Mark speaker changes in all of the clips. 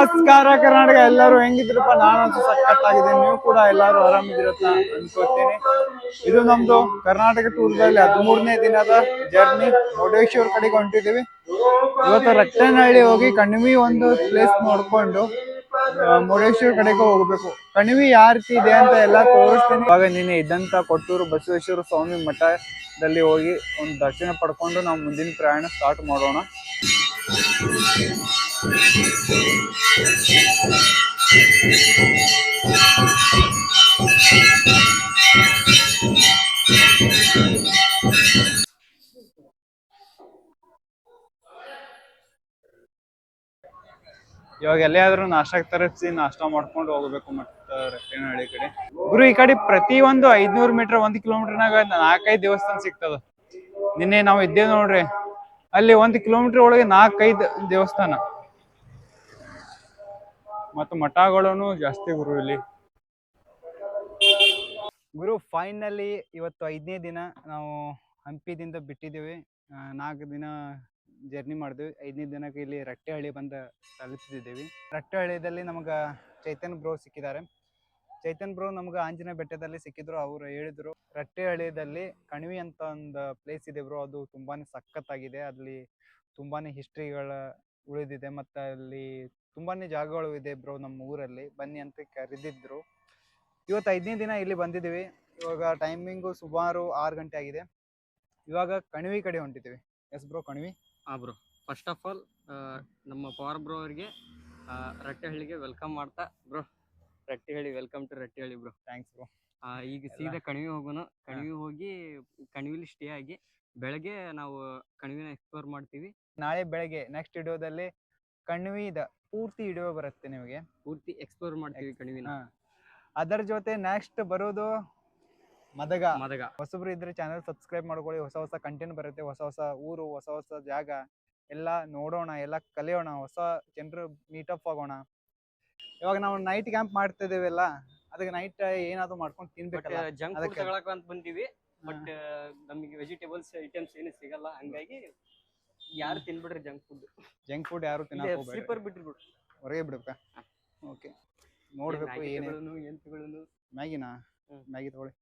Speaker 1: ನಮಸ್ಕಾರ ಕರ್ನಾಟಕ, ಎಲ್ಲರೂ ಹೆಂಗಿದ್ರಪ್ಪ? ನಾನಂತೂ ಸಕ್ಕತ್ತಾಗಿದೆ ನೀವು ಕೂಡ ಎಲ್ಲರೂ ಆರಾಮಿದಿರತ್ತ ಅನ್ಕೋತೀನಿ. ಇದು ನಮ್ದು ಕರ್ನಾಟಕ ಟೂರ್ದಲ್ಲಿ ಹದಿಮೂರನೇ ದಿನದ ಜರ್ನಿ ಮುರುಡೇಶ್ವರ್ ಕಡೆಗೆ ಹೊಂಟಿದೀವಿ ಇವತ್ತು ರಟ್ಟನಹಳ್ಳಿ ಹೋಗಿ ಕಣಿವಿ ಒಂದು ಪ್ಲೇಸ್ ನೋಡ್ಕೊಂಡು ಮುರುಡೇಶ್ವರ ಕಡೆಗೆ ಹೋಗ್ಬೇಕು. ಕಣಿವಿ ಯಾವ ರೀತಿ ಇದೆ ಅಂತ ಎಲ್ಲ ತೋರಿಸ್ತೀನಿ. ಇವಾಗ ನೀನೆ ಇದ್ದಂತ ಕೊಟ್ಟೂರು ಬಸವೇಶ್ವರ ಸ್ವಾಮಿ ಮಠದಲ್ಲಿ ಹೋಗಿ ಒಂದು ದರ್ಶನ ಪಡ್ಕೊಂಡು ನಾವು ಮುಂದಿನ ಪ್ರಯಾಣ ಸ್ಟಾರ್ಟ್ ಮಾಡೋಣ. ಇವಾಗ ಎಲ್ಲಿಯಾದ್ರೂ ನಾಷ್ಟಕ್ಕೆ ತರಿಸಿ ನಾಷ್ಟ ಮಾಡ್ಕೊಂಡು ಹೋಗ್ಬೇಕು ಮತ್ತ ಹಳ್ಳಿ ಕಡೆ. ಗುರು, ಈ ಕಡೆ ಪ್ರತಿ ಒಂದು ಐದ್ನೂರ್ ಮೀಟರ್, ಒಂದ್ ಕಿಲೋಮೀಟರ್ನಾಗ ನಾಲ್ಕೈದು ದೇವಸ್ಥಾನ ಸಿಗ್ತದ. ನಿನ್ನೆ ನಾವು ಇದ್ದೇವೆ ನೋಡ್ರಿ, ಅಲ್ಲಿ ಒಂದ್ ಕಿಲೋಮೀಟರ್ ಒಳಗೆ ನಾಲ್ಕೈದು ದೇವಸ್ಥಾನ. ಮತ್ತು ಮಠಗಳೂ ಜಾಸ್ತಿ ಗುರು ಇಲ್ಲಿ. ಗುರು ಫೈನಲಿ ಇವತ್ತು ಐದನೇ ದಿನ ನಾವು ಹಂಪಿದಿಂದ ಬಿಟ್ಟಿದ್ದೀವಿ. ನಾಲ್ಕು ದಿನ ಜರ್ನಿ ಮಾಡಿದ್ವಿ. ಐದನೇ ದಿನಕ್ಕೆ ಇಲ್ಲಿ ರಟ್ಟೆಹಳ್ಳಿ ಬಂದು ತಲುಪಿದ್ದೀವಿ ರಟ್ಟೆಹಳ್ಳಿಯಲ್ಲಿ ನಮಗೆ ಚೈತನ್ ಬ್ರೋ ಸಿಕ್ಕಿದ್ದಾರೆ. ಚೈತನ್ ಬ್ರೋ ನಮ್ಗೆ ಆಂಜನೇಯ ಬೆಟ್ಟದಲ್ಲಿ ಸಿಕ್ಕಿದ್ರು. ಅವರು ಹೇಳಿದ್ರು ರಟ್ಟೆಹಳ್ಳಿಯಲ್ಲಿ ಕಣಿವಿ ಅಂತ ಒಂದು ಪ್ಲೇಸ್ ಇದೆ ಬ್ರೋ ಅದು ತುಂಬಾನೇ ಸಖತ್ತಾಗಿದೆ. ಅಲ್ಲಿ ತುಂಬಾನೇ ಹಿಸ್ಟ್ರಿಗಳ ಉಳಿದಿದೆ. ಮತ್ತು ಅಲ್ಲಿ ತುಂಬಾನೇ ಜಾಗಗಳು ಇದೆ ಬ್ರೋ ನಮ್ಮ ಊರಲ್ಲಿ. ಬನ್ನಿ ಅಂತ ಕರೆದಿದ್ರು. ಇವತ್ತು ಐದನೇ ದಿನ ಇಲ್ಲಿ ಬಂದಿದ್ದೀವಿ. ಇವಾಗ ಟೈಮಿಂಗು ಸುಮಾರು ಆರು ಗಂಟೆ ಆಗಿದೆ. ಇವಾಗ ಕಣಿವಿ ಕಡೆ ಹೊಂಟಿದ್ದೀವಿ. Yes bro Kanive?
Speaker 2: ಹಾ ಬ್ರೋ. ಫಸ್ಟ್ ಆಫ್ ಆಲ್ ನಮ್ಮ ಪವರ್ ಬ್ರೋ ಅವರಿಗೆ ರಟ್ಟೆಹಳ್ಳಿಗೆ ವೆಲ್ಕಮ್ ಮಾಡ್ತಾ bro. Rattihalli welcome to Rattihalli bro.
Speaker 1: Thanks bro.
Speaker 2: ಈಗ ಸೀದಾ ಕಣಿವೆ ಹೋಗೋಣ. ಕಣಿವೆ ಹೋಗಿ ಕಣಿವಿಲಿ ಸ್ಟೇ ಆಗಿ ಬೆಳಗ್ಗೆ ನಾವು ಕಣಿವಿನ ಎಕ್ಸ್ಪ್ಲೋರ್ ಮಾಡ್ತೀವಿ.
Speaker 1: ನಾಳೆ ಬೆಳಗ್ಗೆ ನೆಕ್ಸ್ಟ್ ವಿಡಿಯೋದಲ್ಲಿ ಕಣಿವಿದ ಪೂರ್ತಿ ವಿಡಿಯೋ ಬರುತ್ತೆ ನಿಮಗೆ.
Speaker 2: ಪೂರ್ತಿ ಎಕ್ಸ್ಪ್ಲೋರ್ ಮಾಡ್ತೀವಿ ಕಣಿವಿನ.
Speaker 1: ಅದರ ಜೊತೆ ನೆಕ್ಸ್ಟ್ ಬರೋದು ಮದಗ.
Speaker 2: ಮದಗ.
Speaker 1: ಹೊಸಬ್ರು ಇದ್ರೆ ಚಾನಲ್ ಸಬ್ಸ್ಕ್ರೈಬ್ ಮಾಡ್ಕೊಳ್ಳಿ. ಹೊಸ ಹೊಸ ಕಂಟೆಂಟ್ ಬರುತ್ತೆ. ಹೊಸ ಹೊಸ ಊರು ಹೊಸ ಹೊಸ ಜಾಗ ಎಲ್ಲ ನೋಡೋಣ ಎಲ್ಲ ಕಲಿಯೋಣ. ಹೊಸ ಜನರು ಮೀಟಪ್ ಆಗೋಣ. ಇವಾಗ ನಾವು ನೈಟ್ ಕ್ಯಾಂಪ್ ಮಾಡ್ತಿದ್ದೇವಲ್ಲ ಅದಕ್ಕೆ ನೈಟ್ ಏನಾದ್ರು ಮಾಡ್ಕೊಂಡು ತಿನ್ಬೇಕಲ್ಲ?
Speaker 2: ಜಂಕ್ ಫುಡ್
Speaker 1: ಅದಕ್ಕೆ-
Speaker 2: ತಗೊಳಕ ಅಂತ ಬಂದೀವಿ ಬಟ್ ನಮಗೆ ವೆಜಿಟೇಬಲ್ಸ್ ಐಟಮ್ಸ್ ಏನು ಸಿಗಲ್ಲ. ಹಂಗಾಗಿ ಯಾರು ತಿನ್ಬಿಡ್ರಿ ಜಂಕ್ ಫುಡ್
Speaker 1: ಜಂಕ್ ಫುಡ್ ಯಾರು ತಿನ್ನಕ್ ಹೋಗ್ಬೇಡಿ
Speaker 2: ಸ್ಲೀಪರ್ ಬಿಟ್ರಿ ಬಿಡ್ರಿ
Speaker 1: ಹೊರಗೆ ಬಿಡ್ಬೇಕಾ? ಓಕೆ ನೋಡ್ಬೇಕು ಏನೇ
Speaker 2: ಎಂತಗಳನ್ನು
Speaker 1: ಮ್ಯಾಗಿನಾ?
Speaker 2: ಹ್ಮ್.
Speaker 1: ಮ್ಯಾಗಿ ತಗೊಳ್ಳಿ.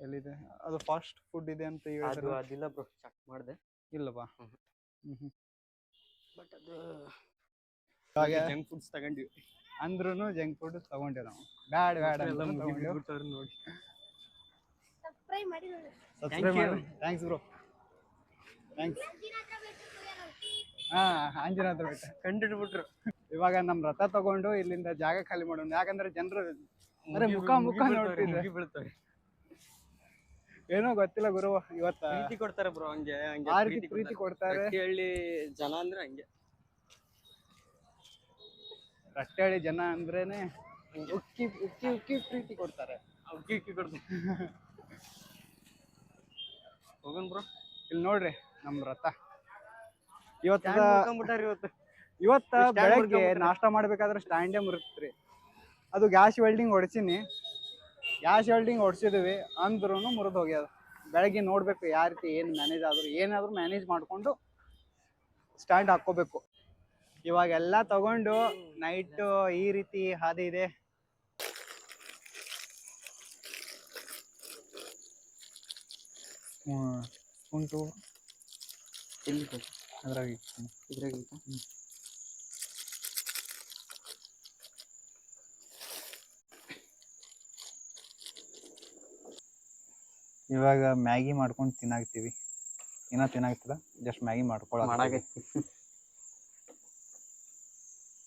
Speaker 1: ಎಲ್ಲಿದೆ? ಅದು ಫಾಸ್ಟ್ ಫುಡ್ ಇದೆ ಅಂತ
Speaker 2: ಅದು
Speaker 1: ಹೇಳಿದ್ರು
Speaker 2: ಅದಿಲ್ಲ ಬ್ರೋ ಚೆಕ್ ಮಾಡಿದೆ.
Speaker 1: ಇಲ್ಲವಾ?
Speaker 2: ಹ್ಮ್ ಬಟ್ ಅದು
Speaker 1: ಹಾಗೆ.
Speaker 2: ಜಂಕ್ ಫುಡ್ಸ್ ತಗೊಂಡಿವಿ.
Speaker 1: ಅಂದ್ರೂ ಜಂಕ್ ಫುಡ್ ತಗೊಂಡೆ ನಾವು ಬ್ಯಾಡ್ ಬ್ಯಾಡ್ ಅಂತ ತಗೊಂಡು.
Speaker 2: ನೋಡಿ.
Speaker 3: ಸಬ್ಸ್ಕ್ರೈಬ್ ಮಾಡಿ
Speaker 1: ಸಬ್ಸ್ಕ್ರೈಬ್ ಮಾಡಿ. ಥ್ಯಾಂಕ್ಸ್ ಬ್ರೋ ಥ್ಯಾಂಕ್ಸ್ ಹಾ ಅಂಜನ ಹತ್ರ ಬೆಟ್ಟ.
Speaker 2: ಕಂಡಿಡ್ಬಿಟ್ರು.
Speaker 1: ಇವಾಗ ನಮ್ ರಥ ತಗೊಂಡು ಇಲ್ಲಿಂದ ಜಾಗ ಖಾಲಿ ಮಾಡೋಣ. ಯಾಕಂದ್ರೆ ಜನರು ಅಂದ್ರೆ ಮುಖ ಮುಖ ನೋಡ್ತಿದ್ರೆ
Speaker 2: ಬೀಳ್ತಾರೆ
Speaker 1: ಏನೋ ಗೊತ್ತಿಲ್ಲ ಗುರು ಇವತ್ತ?
Speaker 2: ಪ್ರೀತಿ ಕೊಡ್ತಾರೆ ಬ್ರೋ ಹಂಗೆ ಹಂಗೆ
Speaker 1: ಆ ರೀತಿ ಪ್ರೀತಿ ಕೊಡ್ತಾರೆ.
Speaker 2: ಹೇಳಿ ಜನ ಅಂದ್ರೆ ಹಂಗೆ.
Speaker 1: ರಟ್ಟೆಹಳ್ಳಿ ಜನ ಅಂದ್ರೇನೆ ಉಕ್ಕಿ ಉಕ್ಕಿ ಉಕ್ಕಿ ಪ್ರೀತಿ ಕೊಡ್ತಾರೆ.
Speaker 2: ಉಕ್ಕಿ ಉಕ್ಕಿ ಕೊಡ್ತಾರೆ. ಹೋಗೋಣ ಬ್ರೋ.
Speaker 1: ಇಲ್ಲಿ ನೋಡ್ರಿ ನಮ್ ರಥ. ಇವತ್ತ
Speaker 2: ಇವತ್ತು.
Speaker 1: ಇವತ್ತ ಬೆಳಗ್ಗೆ. ನಾಷ್ಟ ಮಾಡ್ಬೇಕಾದ್ರೆ ಸ್ಟ್ಯಾಂಡೇ ಮುರುತ್ರಿ. ಅದು ಗ್ಯಾಸ್ ವೆಲ್ಡಿಂಗ್ ಹೊಡ್ಸಿನಿ. ಗ್ಯಾಸ್ ವೆಲ್ಡಿಂಗ್ ಹೊಡ್ಸಿದ್ವಿ ಅಂದ್ರೂ ಮುರಿದು ಹೋಗ್ಯದ. ಬೆಳಗ್ಗೆ ನೋಡ್ಬೇಕು ಯಾವ ರೀತಿ ಏನು ಮ್ಯಾನೇಜ್ ಆದ್ರು ಏನಾದ್ರೂ ಮ್ಯಾನೇಜ್ ಮಾಡ್ಕೊಂಡು ಸ್ಟ್ಯಾಂಡ್ ಹಾಕೋಬೇಕು ಇವಾಗ ಎಲ್ಲ ತಗೊಂಡು ನೈಟ್ ಈ ರೀತಿ ಹಾದಿ ಇದೆ. ಉಂಟು.
Speaker 2: ಎಲ್ಲಿ
Speaker 1: ಅದ್ರಾಗ
Speaker 2: ಇದ್ರಾಗ
Speaker 1: ಇವಾಗ ಮ್ಯಾಗಿ ಮಾಡ್ಕೊಂಡು ತಿನ್ನಾಗ್ತೀವಿ. ಏನೋ ತಿನ್ನಾಗ್ತದ ಜಸ್ಟ್ ಮ್ಯಾಗಿ ಮಾಡ್ಕೊಳ್ಳೋಣ
Speaker 2: ಮಾಡಾಕತ್ತಿ.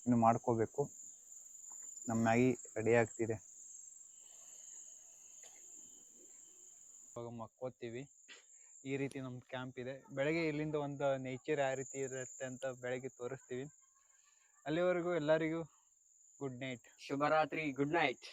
Speaker 1: ಇನ್ನು ಮಾಡ್ಕೋಬೇಕು. ನಮ್ಮ ಮ್ಯಾಗಿ ರೆಡಿ ಆಗ್ತಿದೆ ಮಕ್ಕೋತೀವಿ. ಈ ರೀತಿ ನಮ್ಮ ಕ್ಯಾಂಪ್ ಇದೆ. ಬೆಳಗ್ಗೆ ಇಲ್ಲಿಂದ ಒಂದು ನೇಚರ್ ಯಾವ ರೀತಿ ಇರುತ್ತೆ ಅಂತ ಬೆಳಗ್ಗೆ ತೋರಿಸ್ತೀವಿ. ಅಲ್ಲಿವರೆಗೂ ಎಲ್ಲರಿಗೂ ಗುಡ್ ನೈಟ್
Speaker 2: ಶುಭರಾತ್ರಿ ಗುಡ್ ನೈಟ್